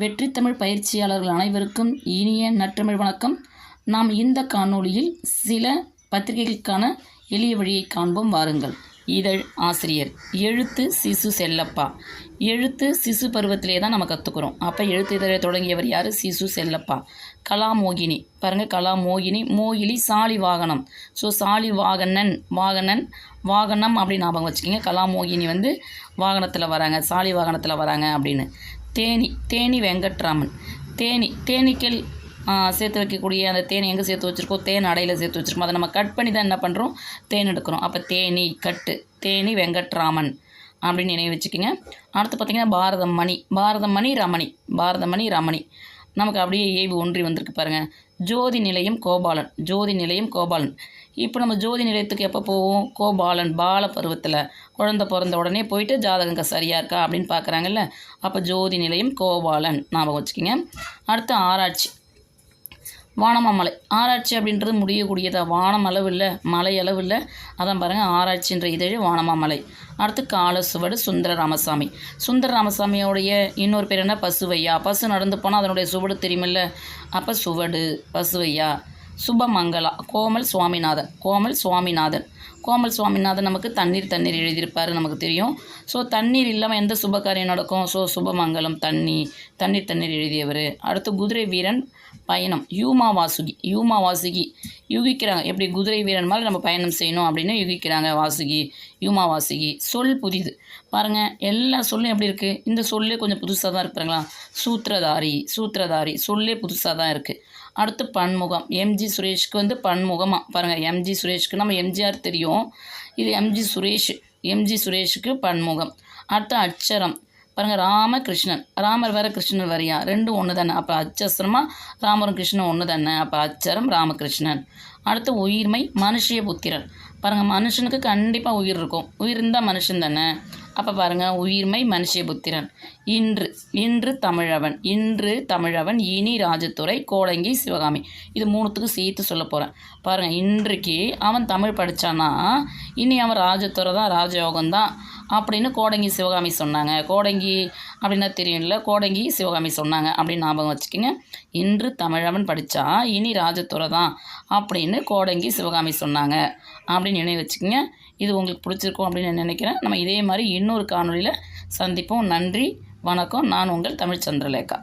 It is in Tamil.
வெற்றி தமிழ் பயிற்சியாளர்கள் அனைவருக்கும் இனிய நற்றமிழ் வணக்கம். நாம் இந்த காணொளியில் சில பத்திரிகைகளுக்கான எளிய வழியை காண்போம். வாருங்கள். இதழ் ஆசிரியர் எழுத்து சிசு செல்லப்பா. எழுத்து சிசு பருவத்திலே தான் நம்ம கற்றுக்குறோம் அப்போ எழுத்து இதழை தொடங்கியவர் யார்? சிசு செல்லப்பா. கலாமோகினி. பாருங்கள் கலாமோகினி. மோகிலி சாலி வாகனம். ஸோ சாலி வாகனன் வாகனன் வாகனம் அப்படின்னு ஞாபகம் வச்சுக்கோங்க. கலாமோகினி வந்து வாகனத்தில் வராங்க சாலி வாகனத்தில் வராங்க அப்படின்னு. தேனி தேனி வெங்கட்ராமன். தேனி தேனீக்கள் சேர்த்து வைக்கக்கூடிய அந்த தேனை எங்கே சேர்த்து வச்சுருக்கோம் தேன் அடையில் சேர்த்து வச்சுருக்கோம். அதை நம்ம கட் பண்ணி தான் என்ன பண்ணுறோம் தேன் எடுக்கிறோம். அப்போ தேனி கட்டு தேனி வெங்கட்ராமன் அப்படின்னு நினைவு வச்சுக்கோங்க. அடுத்து பார்த்திங்கன்னா பாரதம் மணி பாரதம் மணி ரமணி பாரதமணி ரமணி. நமக்கு அப்படியே ஏவி ஒன்றி வந்திருக்கு பாருங்கள் ஜோதி நிலையம் கோபாலன். ஜோதி நிலையம் கோபாலன். இப்போ நம்ம ஜோதி நிலையத்துக்கு எப்போ போவோம்? கோபாலன் பால பருவத்தில். குழந்தை பிறந்த உடனே போயிட்டு ஜாதகங்க சரியாக இருக்கா அப்படின்னு பார்க்குறாங்கல்ல. அப்போ ஜோதி நிலையம் கோபாலன் ஞாபகம் வச்சுக்கோங்க. அடுத்து ஆராய்ச்சி. வானமாமலை. ஆராய்ச்சி அப்படின்றது முடியக்கூடியதா? வானம் அளவு இல்லை மலை அளவு இல்லை அதான் பாருங்கள் ஆராய்ச்சின்ற இதழ் வானமாமலை. அடுத்து கால சுவடு சுந்தர ராமசாமி சுந்தர ராமசாமியோடைய இன்னொரு பேர் என்ன? பசுவையா. பசு நடந்து போனால் அதனுடைய சுவடு தெரியுமில்ல? அப்போ சுவடு பசுவையா. சுபமங்களா. கோமல் சுவாமிநாதன். கோமல் சுவாமிநாதன். கோமல் சுவாமிநாதன் நமக்கு தண்ணீர் தண்ணீர் எழுதியிருப்பார் நமக்கு தெரியும். ஸோ தண்ணீர் இல்லாமல் எந்த சுப காரியம் நடக்கும்? ஸோ சுபமங்கலம் தண்ணி தண்ணீர் தண்ணீர் எழுதியவர். அடுத்து குதிரை வீரன் பயணம். யூமா வாசுகி யூமா வாசுகி. யூகிக்கிறாங்க. எப்படி குதிரை வீரன் மாதிரி நம்ம பயணம் செய்யணும் அப்படின்னு யூகிக்கிறாங்க வாசுகி யூமா வாசுகி. சொல் புதிது. பாருங்கள் எல்லா சொல்லும் எப்படி இருக்குது இந்த சொல்லே கொஞ்சம் புதுசாக தான் இருக்கிறாங்களா சூத்திரதாரி சூத்திரதாரி. சொல்லே புதுசாக தான் இருக்குது அடுத்து பன்முகம். எம்ஜி சுரேஷ்க்கு வந்து பன்முகமாக பாருங்கள் எம்ஜி சுரேஷ்க்கு நம்ம எம்ஜிஆர் தெரியும். இது எம்ஜி சுரேஷ் எம்ஜி சுரேஷுக்கு பன்முகம். அடுத்து அச்சரம் பாருங்கள் ராமகிருஷ்ணன். ராமர் வேற கிருஷ்ணன் வரியா ரெண்டும் ஒன்று தானே அப்போ அச்சசரமாக ராமரும் கிருஷ்ணன் ஒன்று தானே அப்போ அச்சரம் ராமகிருஷ்ணன். அடுத்து உயிர்மை மனுஷிய புத்திரன் பாருங்கள் மனுஷனுக்கு கண்டிப்பாக உயிர் இருக்கும். உயிர் இருந்தால் மனுஷன் தானே. அப்போ பாருங்கள் உயிர்மை மனுஷிய புத்திரன். இன்று இன்று தமிழவன் இன்று தமிழவன் இனி ராஜத்துறை கோடங்கி சிவகாமி. இது மூணுத்துக்கும் சேர்த்து சொல்ல போகிறேன் பாருங்கள் இன்றைக்கு அவன் தமிழ் படித்தானா இனி அவன் ராஜத்துறை தான் ராஜயோகம் தான் அப்படின்னு கோடங்கி சிவகாமி சொன்னாங்க. கோடங்கி அப்படின்னா தெரியும்ல கோடங்கி சிவகாமி சொன்னாங்க அப்படின்னு ஞாபகம் வச்சுக்கோங்க. இன்று தமிழவன் படித்தா இனி ராஜத்துறை தான் அப்படின்னு கோடங்கி சிவகாமி சொன்னாங்க அப்படின்னு நினைவு வச்சுக்கோங்க. இது உங்களுக்கு பிடிச்சிருக்கும் அப்படின்னு நான் நினைக்கிறேன். நம்ம இதே மாதிரி இன்னொரு காணொலியில் சந்திப்போம். நன்றி வணக்கம். நான் உங்கள் தமிழ் சந்திரலேகா